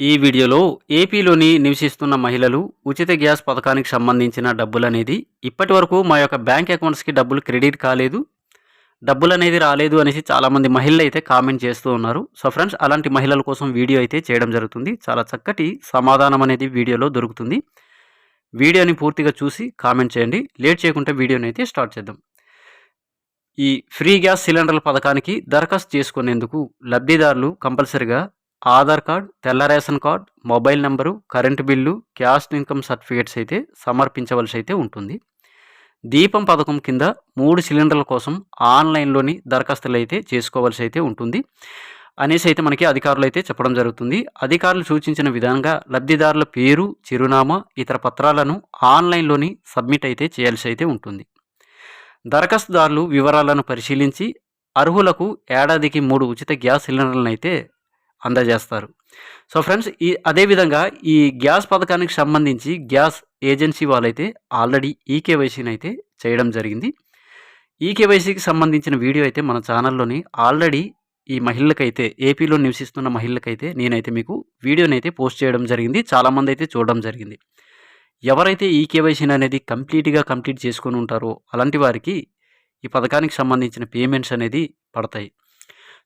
ఈ వీడియోలో ఏపీలోని నివసిస్తున్న మహిళలు ఉచిత గ్యాస్ పథకానికి సంబంధించిన డబ్బులు అనేది ఇప్పటి వరకు మా యొక్క బ్యాంక్ అకౌంట్స్కి డబ్బులు క్రెడిట్ కాలేదు. డబ్బులు అనేది రాలేదు అనేసి చాలామంది మహిళలు అయితే కామెంట్ చేస్తూ ఉన్నారు. సో ఫ్రెండ్స్ అలాంటి మహిళల కోసం వీడియో అయితే చేయడం జరుగుతుంది. చాలా చక్కటి సమాధానం అనేది వీడియోలో దొరుకుతుంది. వీడియోని పూర్తిగా చూసి కామెంట్ చేయండి. లేట్ చేయకుండా వీడియోని అయితే స్టార్ట్ చేద్దాం. ఈ ఫ్రీ గ్యాస్ సిలిండర్ల పథకానికి దరఖాస్తు చేసుకునేందుకు లబ్ధిదారులు కంపల్సరిగా ఆధార్ కార్డ్ తెల్ల ration card mobile number current bill caste income certificates అయితే సమర్పించవలసి అయితే ఉంటుంది. దీపం పథకం కింద మూడు సిలిండర్ల కోసం ఆన్లైన్లోని దరఖాస్తులు అయితే చేసుకోవాల్సి అయితే ఉంటుంది. అనేసి అయితే మనకి అధికారులు అయితే చెప్పడం జరుగుతుంది. అధికారులు సూచించిన విధంగా లబ్ధిదారుల పేరు చిరునామా ఇతర పత్రాలను ఆన్లైన్లోని సబ్మిట్ అయితే చేయాల్సి అయితే ఉంటుంది. దరఖాస్తుదారులు వివరాలను పరిశీలించి అర్హులకు ఏడాదికి మూడు ఉచిత గ్యాస్ సిలిండర్లను అయితే అందజేస్తారు. సో ఫ్రెండ్స్ ఈ అదేవిధంగా ఈ గ్యాస్ పథకానికి సంబంధించి గ్యాస్ ఏజెన్సీ వాళ్ళైతే ఆల్రెడీ ఈకేవైసీని అయితే చేయడం జరిగింది. ఈకేవైసీకి సంబంధించిన వీడియో అయితే మన ఛానల్లోని ఆల్రెడీ ఈ మహిళలకైతే ఏపీలో నివసిస్తున్న మహిళలకైతే నేనైతే మీకు వీడియోని అయితే పోస్ట్ చేయడం జరిగింది. చాలామంది అయితే చూడడం జరిగింది. ఎవరైతే ఈ కేవైసీని అనేది కంప్లీట్గా కంప్లీట్ చేసుకొని ఉంటారో అలాంటి వారికి ఈ పథకానికి సంబంధించిన పేమెంట్స్ అనేది పడతాయి.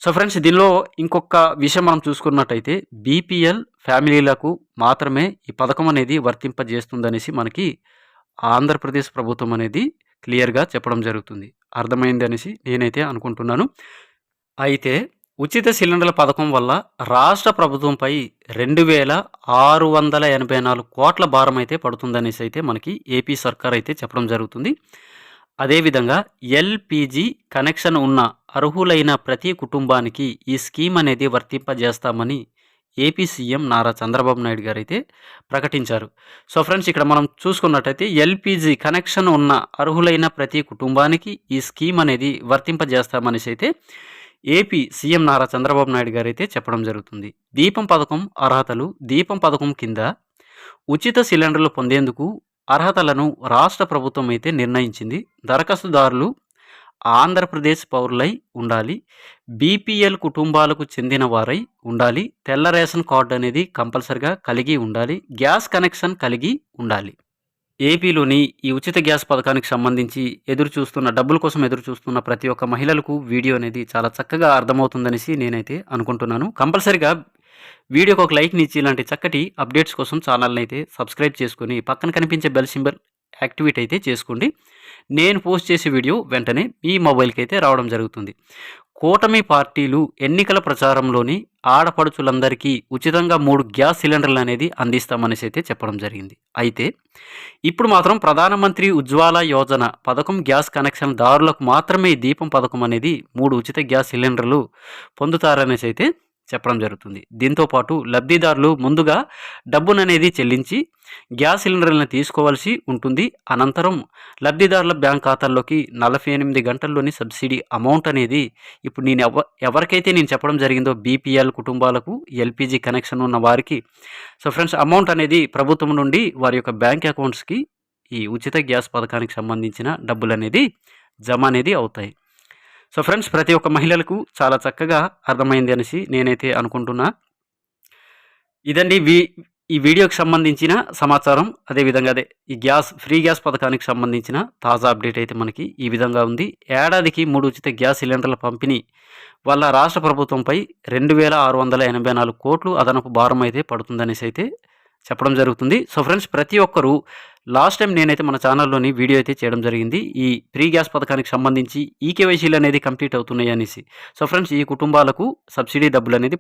సో ఫ్రెండ్స్ దీనిలో ఇంకొక విషయం మనం చూసుకున్నట్టయితే బీపీఎల్ ఫ్యామిలీలకు మాత్రమే ఈ పథకం అనేది వర్తింపజేస్తుందనేసి మనకి ఆంధ్రప్రదేశ్ ప్రభుత్వం అనేది క్లియర్గా చెప్పడం జరుగుతుంది. అర్థమైంది అనేసి నేనైతే అనుకుంటున్నాను. అయితే ఉచిత సిలిండర్ల పథకం వల్ల రాష్ట్ర ప్రభుత్వంపై రెండు వేల ఆరు వందల ఎనభై నాలుగు కోట్ల భారం అయితే పడుతుందనేసి అయితే మనకి ఏపీ సర్కార్ అయితే చెప్పడం జరుగుతుంది. అదేవిధంగా ఎల్పిజి కనెక్షన్ ఉన్న అర్హులైన ప్రతి కుటుంబానికి ఈ స్కీమ్ అనేది వర్తింపజేస్తామని ఏపీ సీఎం నారా చంద్రబాబు నాయుడు గారు అయితే ప్రకటించారు. సో ఫ్రెండ్స్ ఇక్కడ మనం చూసుకున్నట్టయితే ఎల్పిజి కనెక్షన్ ఉన్న అర్హులైన ప్రతి కుటుంబానికి ఈ స్కీమ్ అనేది వర్తింపజేస్తామనేసి అయితే ఏపీ సీఎం నారా చంద్రబాబు నాయుడు గారు అయితే చెప్పడం జరుగుతుంది. దీపం పథకం అర్హతలు దీపం పథకం కింద ఉచిత సిలిండర్లు పొందేందుకు అర్హతలను రాష్ట్ర ప్రభుత్వం అయితే నిర్ణయించింది. దరఖాస్తుదారులు ఆంధ్రప్రదేశ్ పౌరులై ఉండాలి. బీపీఎల్ కుటుంబాలకు చెందిన వారై ఉండాలి. తెల్ల రేషన్ కార్డు అనేది కంపల్సరిగా కలిగి ఉండాలి. గ్యాస్ కనెక్షన్ కలిగి ఉండాలి. ఏపీలోని ఈ ఉచిత గ్యాస్ పథకానికి సంబంధించి ఎదురు చూస్తున్న డబ్బుల కోసం ఎదురు చూస్తున్న ప్రతి ఒక్క మహిళలకు వీడియో అనేది చాలా చక్కగా అర్థమవుతుందనేసి నేనైతే అనుకుంటున్నాను. కంపల్సరిగా వీడియోకి ఒక లైక్ని ఇచ్చి ఇలాంటి చక్కటి అప్డేట్స్ కోసం ఛానల్ని అయితే సబ్స్క్రైబ్ చేసుకుని పక్కన కనిపించే బెల్ సింబల్ యాక్టివేట్ అయితే చేసుకోండి. నేను పోస్ట్ చేసే వీడియో వెంటనే మీ మొబైల్కి అయితే రావడం జరుగుతుంది. కూటమి పార్టీలు ఎన్నికల ప్రచారంలోని ఆడపడుచులందరికీ ఉచితంగా మూడు గ్యాస్ సిలిండర్లు అనేది అందిస్తామనేసి అయితే చెప్పడం జరిగింది. అయితే ఇప్పుడు మాత్రం ప్రధానమంత్రి ఉజ్వాల యోజన పథకం గ్యాస్ కనెక్షన్ దారులకు మాత్రమే దీపం పథకం అనేది మూడు ఉచిత గ్యాస్ సిలిండర్లు పొందుతారనేసి అయితే చెప్పడం జరుగుతుంది. దీంతోపాటు లబ్ధిదారులు ముందుగా డబ్బుననేది చెల్లించి గ్యాస్ సిలిండర్లను తీసుకోవాల్సి ఉంటుంది. అనంతరం లబ్ధిదారుల బ్యాంక్ ఖాతాల్లోకి నలభై ఎనిమిది గంటల్లోని సబ్సిడీ అమౌంట్ అనేది ఇప్పుడు నేను ఎవ ఎవరికైతే నేను చెప్పడం జరిగిందో బీపీఎల్ కుటుంబాలకు ఎల్పిజి కనెక్షన్ ఉన్న వారికి సో ఫ్రెండ్స్ అమౌంట్ అనేది ప్రభుత్వం నుండి వారి యొక్క బ్యాంక్ అకౌంట్స్కి ఈ ఉచిత గ్యాస్ పథకానికి సంబంధించిన డబ్బులు అనేది జమ అనేది అవుతాయి. సో ఫ్రెండ్స్ ప్రతి ఒక్క మహిళలకు చాలా చక్కగా అర్థమైంది అనేసి నేనైతే అనుకుంటున్నా. ఇదండి వీ ఈ వీడియోకి సంబంధించిన సమాచారం. అదేవిధంగా అదే ఈ గ్యాస్ ఫ్రీ గ్యాస్ పథకానికి సంబంధించిన తాజా అప్డేట్ అయితే మనకి ఈ విధంగా ఉంది. ఏడాదికి మూడు ఉచిత గ్యాస్ సిలిండర్ల పంపిణీ వల్ల రాష్ట్ర ప్రభుత్వంపై రెండు వేల ఆరు వందల ఎనభై నాలుగు కోట్లు అదనపు భారం అయితే పడుతుందనేసి అయితే చెప్పడం జరుగుతుంది. సో ఫ్రెండ్స్ ప్రతి ఒక్కరూ లాస్ట్ టైం నేనైతే మన ఛానల్లోని వీడియో అయితే చేయడం జరిగింది. ఈ ఫ్రీ గ్యాస్ పథకానికి సంబంధించి ఈ కేవైసీలు అనేది కంప్లీట్ అవుతున్నాయి అనేసి. సో ఫ్రెండ్స్ ఈ కుటుంబాలకు సబ్సిడీ డబ్బులు అనేది